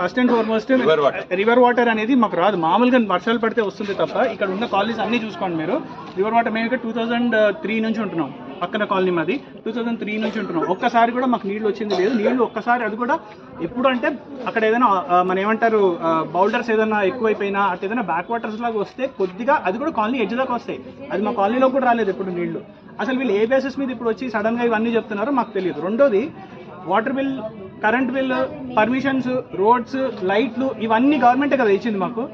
First and foremost. River water అనేది మాకు రాదు. మామూలుగా వర్షాలు పడితే వస్తుంది తప్ప ఇక్కడ ఉన్న కాలనీస్ అన్ని చూసుకోండి మీరు. రివర్ వాటర్ మేము ఇక్కడ టూ థౌజండ్ త్రీ నుంచి ఉంటున్నాం. పక్కన కాలనీ మాది. టూ థౌజండ్ త్రీ నుంచి ఉంటున్నాం. ఒక్కసారి కూడా మాకు నీళ్ళు వచ్చింది లేదు. నీళ్ళు ఒక్కసారి అది కూడా ఎప్పుడు అంటే అక్కడ ఏదైనా మన ఏమంటారు బౌల్డర్స్ ఏదైనా ఎక్కువైపోయినా అటు ఏదైనా బ్యాక్ వాటర్స్ లాగా వస్తే కొద్దిగా అది కూడా కాలనీ ఎడ్జ్ దాకా వస్తాయి. అది మా కాలనీలో కూడా రాలేదు ఎప్పుడు నీళ్ళు అసలు వీళ్ళు ఏ బేసిస్ మీద ఇప్పుడు వచ్చి సడన్గా ఇవన్నీ చెప్తున్నారో మాకు తెలియదు. రెండోది water bill current bill permissions roads లైట్లు ఇవన్నీ గవర్నమెంటే కదా ఇచ్చింది మాకు.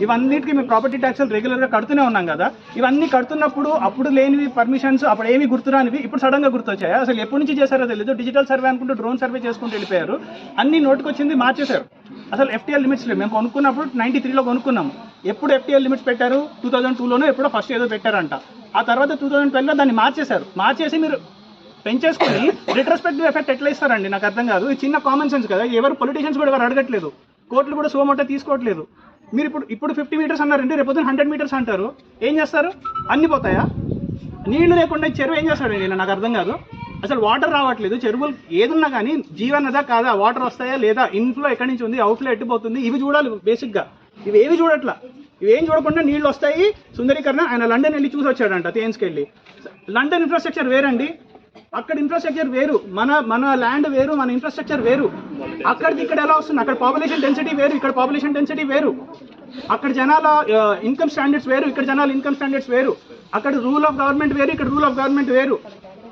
ఇవన్నిటికీ మేము ప్రాపర్టీ ట్యాక్సులు రెగ్యులర్గా కడుతూనే ఉన్నాం కదా. ఇవన్నీ కడుతున్నప్పుడు అప్పుడు లేనివి పర్మిషన్స్ అప్పుడు ఏమి గుర్తురానివి ఇప్పుడు సడన్గా గుర్తొచ్చాయి? అసలు ఎప్పటి నుంచి చేశారో తెలియదు డిజిటల్ సర్వే అనుకుంటూ డ్రోన్ సర్వే చేసుకుంటూ వెళ్ళిపోయారు. అన్ని నోటుకొచ్చింది మార్చేశారు. అసలు ఎఫ్టీఎల్ లిమిట్స్ లేవు. మేము కొనుక్కున్నప్పుడు నైన్టీ త్రీలో కొనుక్కున్నాము. ఎప్పుడు ఎఫ్టీఎల్ లిమిట్స్ పెట్టారు? టూ థౌసండ్ టూలోనో ఎప్పుడో ఫస్ట్ ఏదో పెట్టారంట. ఆ తర్వాత టూ థౌసండ్ ట్వెల్వ్లో దాన్ని మార్చేశారు. మార్చేసి మీరు పెంచేసుకుని రిట్రస్పెక్టివ్ ఎఫెక్ట్ ఎట్లా ఇస్తారండి? నాకు అర్థం కాదు. ఇది చిన్న కామన్ సెన్స్ కదా. ఎవరు పొలిటీషియన్స్ కూడా ఎవరు అడగట్లేదు. కోర్టులు కూడా సోమోటో తీసుకోవట్లేదు. మీరు ఇప్పుడు ఇప్పుడు ఫిఫ్టీ మీటర్స్ అన్నారండి రేపు హండ్రెడ్ మీటర్స్ అంటారు. ఏం చేస్తారు? అన్ని పోతాయా? నీళ్ళు లేకుండా చెరువు ఏం చేస్తాడండి? నేను నాకు అర్థం కాదు. అసలు వాటర్ రావట్లేదు. చెరువులు ఏదున్నా కానీ జీవనదా కాదా? వాటర్ వస్తాయా లేదా? ఇన్ఫ్లో ఎక్కడి నుంచి ఉంది? అవుట్ఫ్లో ఎట్టిపోతుంది ఇవి చూడాలి బేసిక్గా ఇవి ఏవి చూడట్లా? ఇవేం చూడకుండా నీళ్ళు వస్తాయి? సుందరీకరణ ఆయన లండన్ వెళ్ళి చూసి వచ్చాడంట తేన్స్కి వెళ్ళి. లండన్ ఇన్ఫ్రాస్ట్రక్చర్ వేరండి. అక్కడ ఇన్ఫ్రాస్ట్రక్చర్ వేరు మన మన ల్యాండ్ వేరు మన ఇన్ఫ్రాస్ట్రక్చర్ వేరు. అక్కడికి ఇక్కడ ఎలా వస్తుంది? అక్కడ పాపులేషన్ డెన్సిటీ వేరు ఇక్కడ పాపులేషన్ డెన్సిటీ వేరు. అక్కడ జనాల ఇన్కమ్ స్టాండర్డ్స్ వేరు ఇక్కడ జనాల ఇన్కమ్ స్టాండర్డ్స్ వేరు. అక్కడ రూల్ ఆఫ్ గవర్నమెంట్ వేరు ఇక్కడ రూల్ ఆఫ్ గవర్నమెంట్ వేరు.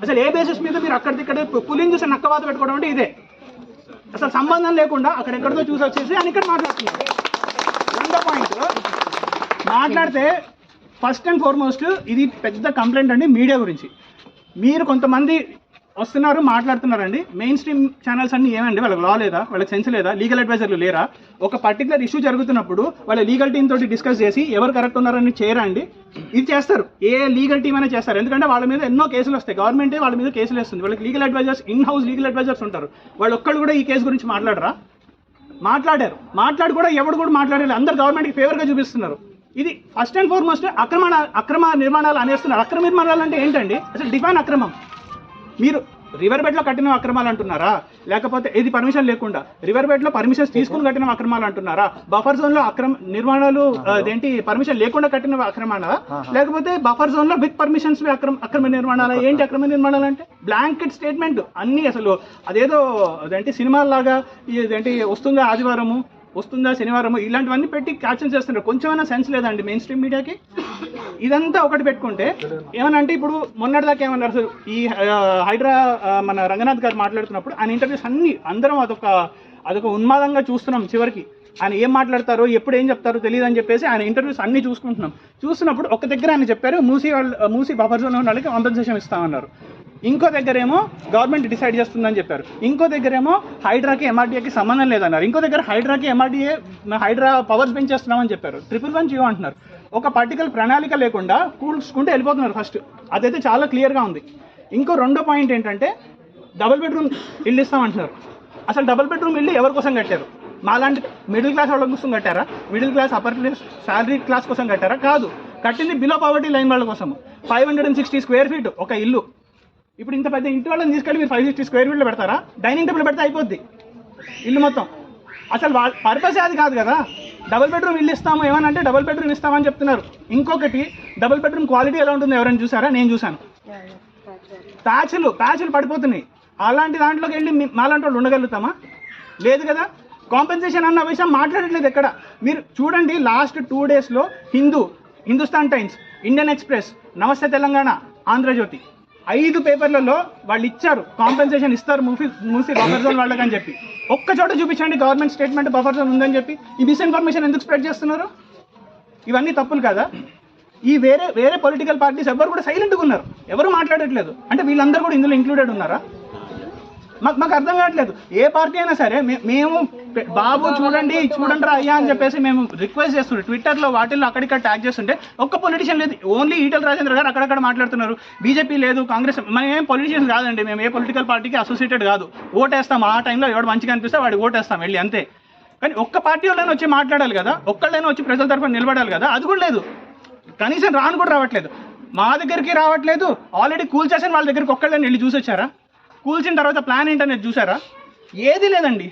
అసలు ఏ బేసిస్ మీద మీరు అక్కడిది ఇక్కడ పులింగ్ చూసి నక్కవాత పెట్టుకోవడం అంటే ఇదే. అసలు సంబంధం లేకుండా అక్కడ ఎక్కడితో చూసి వచ్చేసి అని ఇక్కడ మాట్లాడుతున్నారు. రెండో పాయింట్ మాట్లాడితే ఫస్ట్ అండ్ ఫార్మోస్ట్ ఇది పెద్ద కంప్లైంట్ అండి మీడియా గురించి. మీరు కొంతమంది వస్తున్నారు మాట్లాడుతున్నారండి. మెయిన్ స్ట్రీమ్ ఛానల్స్ అన్ని ఏమండి? వాళ్ళకి లా లేదా? వాళ్ళకి సెన్స్ లేదా? లీగల్ అడ్వైజర్లు లేరా? ఒక పర్టికులర్ ఇష్యూ జరుగుతున్నప్పుడు వాళ్ళ లీగల్ టీమ్ తోటి డిస్కస్ చేసి ఎవరు కరెక్ట్ ఉన్నారని చేయరా ఇది చేస్తారు. ఏ లీగల్ టీమ్ అయినా చేస్తారు. ఎందుకంటే వాళ్ళ మీద ఎన్నో కేసులు వస్తాయి. గవర్నమెంటే వాళ్ళ మీద కేసులు వేస్తుంది. వాళ్ళకి legal advisors in house legal advisors ఉంటారు. వాళ్ళు ఒక్కళ్ళు కూడా ఈ కేసు గురించి మాట్లాడరా? మాట్లాడారు. మాట్లాడి కూడా ఎవరు కూడా మాట్లాడలేదు. అందరు గవర్నమెంట్కి ఫేవర్గా చూపిస్తున్నారు. ఇది ఫస్ట్ అండ్ ఫార్మోస్ట్ అక్రమ అక్రమ నిర్మాణాలు అనేస్తున్నారు. అక్రమ నిర్మాణాలు అంటే ఏంటండి? అసలు డిఫైన్ అక్రమం. మీరు రివర్ బెడ్లో కట్టిన అక్రమాలు అంటున్నారా? లేకపోతే ఇది పర్మిషన్ లేకుండా రివర్ బెడ్లో పర్మిషన్స్ తీసుకుని కట్టిన అక్రమాలు అంటున్నారా? బఫర్ జోన్లో అక్రమ నిర్మాణాలు అదేంటి పర్మిషన్ లేకుండా కట్టిన అక్రమాలా? లేకపోతే బఫర్ జోన్లో విత్ పర్మిషన్స్ అక్రమ అక్రమ నిర్మాణాలా? ఏంటి అక్రమ నిర్మాణాలు అంటే? బ్లాంకెట్ స్టేట్మెంట్ అన్ని అసలు అదేదో అదేంటి సినిమాలాగా ఇదేంటి వస్తుందా ఆదివారము? వస్తుందా శనివారం ఇలాంటివన్నీ పెట్టి క్యాప్షన్ చేస్తున్నారు కొంచెమైనా సెన్స్ లేదండి మెయిన్ స్ట్రీమ్ మీడియాకి ఇదంతా ఒకటి పెట్టుకుంటే ఏమనంటే ఇప్పుడు మొన్నటిదాకా ఏమన్నారు అసలు ఈ హైడ్రా మన రంగనాథ్ గారు మాట్లాడుతున్నప్పుడు ఆయన ఇంటర్వ్యూస్ అన్ని అందరం అదొక అదొక ఉన్మాదంగా చూస్తున్నాం చివరికి. ఆయన ఏం మాట్లాడతారో ఎప్పుడు ఏం చెప్తారో తెలియదు అని చెప్పేసి ఆయన ఇంటర్వ్యూస్ అన్ని చూసుకుంటున్నాం. చూస్తున్నప్పుడు ఒక దగ్గర ఆయన చెప్పారు మూసీ వాళ్ళు మూసీ బఫర్ జోన్ వాళ్ళకి కాంపెన్సేషన్ ఇస్తామన్నారు. ఇంకో దగ్గరేమో గవర్నమెంట్ డిసైడ్ చేస్తుందని చెప్పారు. ఇంకో దగ్గరేమో హైడ్రాకి ఎంఆర్డీఏకి సంబంధం లేదన్నారు. ఇంకో దగ్గర హైడ్రాకి ఎంఆర్డీఏ హైడ్రా పవర్స్ పెంచేస్తున్నామని చెప్పారు. ట్రిపుల్ వన్ జియో అంటున్నారు. ఒక పర్టికల్ ప్రణాళిక లేకుండా కూల్చుకుంటూ వెళ్ళిపోతున్నారు ఫస్ట్ అదైతే చాలా క్లియర్గా ఉంది. ఇంకో రెండో పాయింట్ ఏంటంటే డబుల్ బెడ్రూమ్ ఇల్లు ఇస్తామంటున్నారు. అసలు డబుల్ బెడ్రూమ్ ఇల్లు ఎవరి కోసం కట్టారు? మాలాంటి మిడిల్ క్లాస్ వాళ్ళ కోసం కట్టారా? Middle class upper class salary class కోసం కట్టారా? కాదు. కట్టింది బిలో పవర్టీ లైన్ వాళ్ళ కోసం five hundred and sixty square feet ఒక ఇల్లు. ఇప్పుడు ఇంత పెద్ద ఇంటి వాళ్ళని తీసుకెళ్ళి మీరు ఫైవ్ సిక్స్టీ స్క్వేర్ ఫీట్లో పెడతారా? డైనింగ్ టేబుల్ పెడితే అయిపోద్ది. ఇల్లు మొత్తం. అసలు పర్పస్ అది కాదు కదా. డబుల్ బెడ్రూమ్ ఇల్లు ఇస్తాము ఏమనంటే డబుల్ బెడ్రూమ్ ఇస్తామని చెప్తున్నారు. ఇంకొకటి డబుల్ బెడ్రూమ్ క్వాలిటీ ఎలా ఉంటుంది ఎవరైనా చూసారా? నేను చూశాను. ప్యాచ్లు ప్యాచ్లు పడిపోతున్నాయి. అలాంటి దాంట్లోకి వెళ్ళి మీ- మాలాంటి వాళ్ళు ఉండగలుగుతామా? లేదు కదా. కాంపెన్సేషన్ అన్న విషయం మాట్లాడట్లేదు ఎక్కడ. మీరు చూడండి లాస్ట్ టూ డేస్లో Hindu Hindustan Times Indian Express Namaste Telangana Andhra Jyothy. ఐదు పేపర్లలో వాళ్ళు ఇచ్చారు. కాంపెన్సేషన్ ఇస్తారు మూసీ మూసీ బఫర్ జోన్ వాళ్ళకి అని చెప్పి. ఒక్క చోట చూపించండి గవర్నమెంట్ స్టేట్మెంట్ బఫర్ జోన్ ఉందని చెప్పి. ఈ మిస్ఇన్ఫర్మేషన్ ఎందుకు స్ప్రెడ్ చేస్తున్నారు? ఇవన్నీ తప్పులు కదా? ఈ వేరే వేరే పొలిటికల్ పార్టీస్ ఎవరు కూడా సైలెంట్గా ఉన్నారు. ఎవరు మాట్లాడట్లేదు. అంటే వీళ్ళందరూ కూడా ఇందులో ఇంక్లూడెడ్ ఉన్నారా? మాకు మాకు అర్థం కావట్లేదు. ఏ పార్టీ అయినా సరే మేము బాబు చూడండి చూడండి రా అయ్యా అని చెప్పేసి మేము రిక్వెస్ట్ చేస్తున్నాం ట్విట్టర్లో వాటిల్లో అక్కడిక్కడ ట్యాగ్ చేస్తుంటే ఒక్క పొలిటీషియన్ లేదు. ఓన్లీ ఈటల రాజేంద్ర గారు అక్కడక్కడ మాట్లాడుతున్నారు. బీజేపీ లేదు కాంగ్రెస్ మనం ఏం పొలిటీషియన్స్ కాదండి. మేము ఏ పొలిటికల్ పార్టీకి అసోసియేటెడ్ కాదు. ఓటేస్తాం. ఆ టైంలో ఎవడు మంచిగా అనిపిస్తే వాడికి ఓటేస్తాం వెళ్ళి అంతే. కానీ ఒక్క పార్టీ వాళ్ళైనా వచ్చి మాట్లాడాలి కదా. ఒక్కళ్ళైనా వచ్చి ప్రజల తరఫున నిలబడాలి కదా. అది కూడా లేదు. కనీసం రాను కూడా రావట్లేదు. మా దగ్గరికి రావట్లేదు. ఆల్రెడీ కూల్ చేసిన వాళ్ళ దగ్గరికి ఒక్కళ్ళని వెళ్ళి చూసొచ్చారా? కూల్చిన తర్వాత ప్లాన్ ఏంటనేది చూసారా? ఏది లేదండి.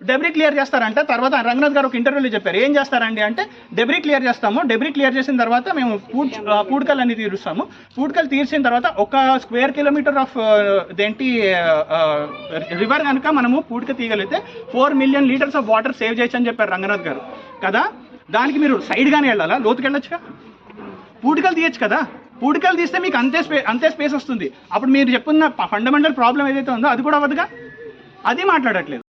డెబ్రీ క్లియర్ చేస్తారంటే తర్వాత రంగనాథ్ గారు ఒక ఇంటర్వ్యూలో చెప్పారు. ఏం చేస్తారండి అంటే డెబ్రీ క్లియర్ చేస్తాము. డెబ్రీ క్లియర్ చేసిన తర్వాత మేము పూడ్ పూడ్కల్ అన్ని తీరుస్తాము. పూడ్కల్ తీర్చిన తర్వాత ఒక స్క్వేర్ కిలోమీటర్ ఆఫ్ దేంటి రివర్ కనుక మనము పూడిక తీయగలిగితే four million litres of water save చేయొచ్చు అని చెప్పారు రంగనాథ్ గారు. కదా? దానికి మీరు సైడ్గానే వెళ్ళాలా? లోతుకి వెళ్ళొచ్చుగా పూటికలు తీయచ్చు కదా? పూడికలు తీస్తే మీకు అంతే స్పే అంతే స్పేస్ వస్తుంది. అప్పుడు మీరు చెప్పున్న ఫండమెంటల్ ప్రాబ్లం ఏదైతే ఉందో అది కూడా అవ్వదుగా? అది మాట్లాడట్లేదు.